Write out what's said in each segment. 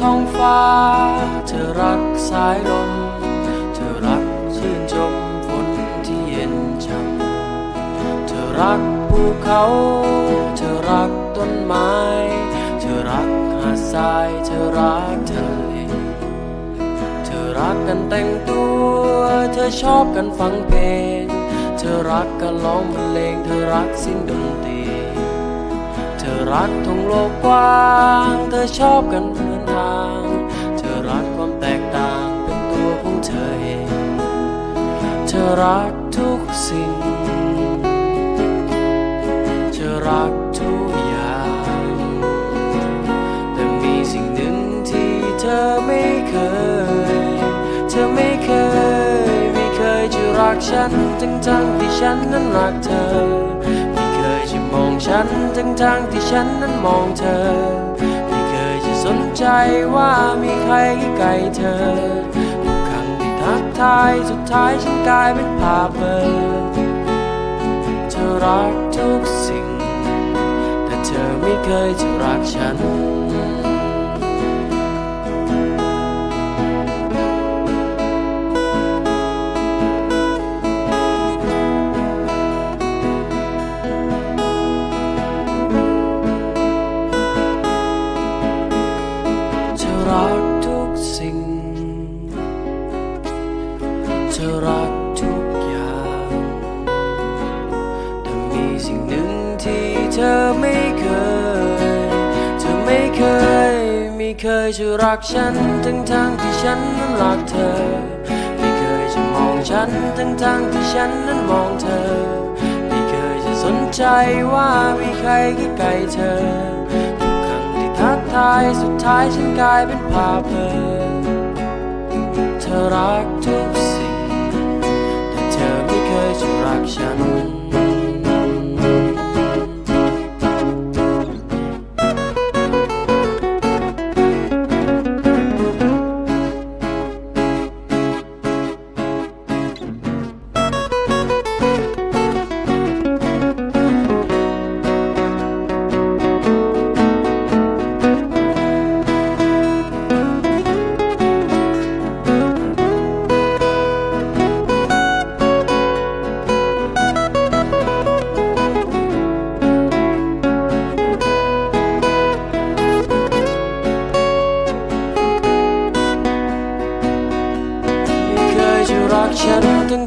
ท้องฟ้า เธอรักสายลม เธอรักชื่นชมฝนที่เย็นช่ำเธอรักภูเขา เธอรักต้นไม้ เธอรักหาดทราย เธอรักทะเล เธอรักกันแต่งตัว เธอชอบกันฟังเพลง เธอรักกันร้องบรรเลง เธอรักสิ่งดนตรี เธอรักทงโลกกว้าง เธอชอบกัน รักทุกสิ่งเธอรักทุกอย่าง แต่มีสิ่งหนึ่งที่เธอไม่เคย เธอไม่เคย ไม่เคยจะรักฉันทั้งทั้งที่ฉันนั้นรักเธอ ไม่เคยจะมองฉันทั้งทั้งที่ฉันนั้นมองเธอ ไม่เคยจะสนใจว่ามีใครใกล้เธอ ที่ทักทายสุดท้ายฉันกลายเป็นภาพเบลอเธอรักทุกสิ่ง แต่เธอไม่เคยจะรักฉัน ธอรักทุกอย่างแต่มีสิ่งหนึ่งที่เธอไม่เคย เธอไม่เคย ไม่เคยจะรักฉัน ทั้งทั้งที่ฉันนั้นรักเธอ ไม่เคยจะมองฉัน ทั้งทั้งที่ฉันนั้นมองเธอ ไม่เคยจะสนใจว่ามีใครใกล้เธอทุกครั้งที่ทักทายสุดท้ายฉันกลายเป็นภาพเบลอเธอรักทุก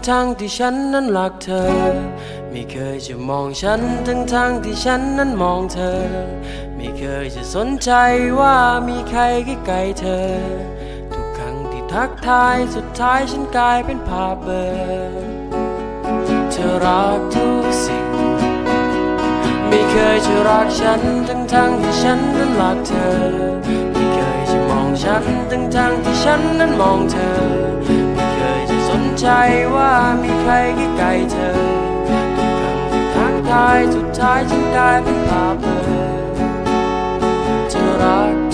ทั้งทั้งที่ฉันนั้นรักเธอ ไม่เคยจะมองฉันทั้งทั้งที่ฉันนั้นมองเธอ ไม่เคยจะสนใจว่ามีใครใกล้เธอ ทุกครั้งที่ทักทายสุดท้ายฉันกลายเป็นภาพเบลอเธอรักทุกสิ่ง ไม่เคยจะรักฉันทั้งทั้งที่ฉันนั้นรักเธอ ไม่เคยจะมองฉันทั้งทั้งที่ฉันนั้นมองเธอ สนใจว่ามีใครใกล้เธอทุกครั้งที่ทักทายสุดท้ายฉันได้เป็นภาพเบลอเธอจะรัก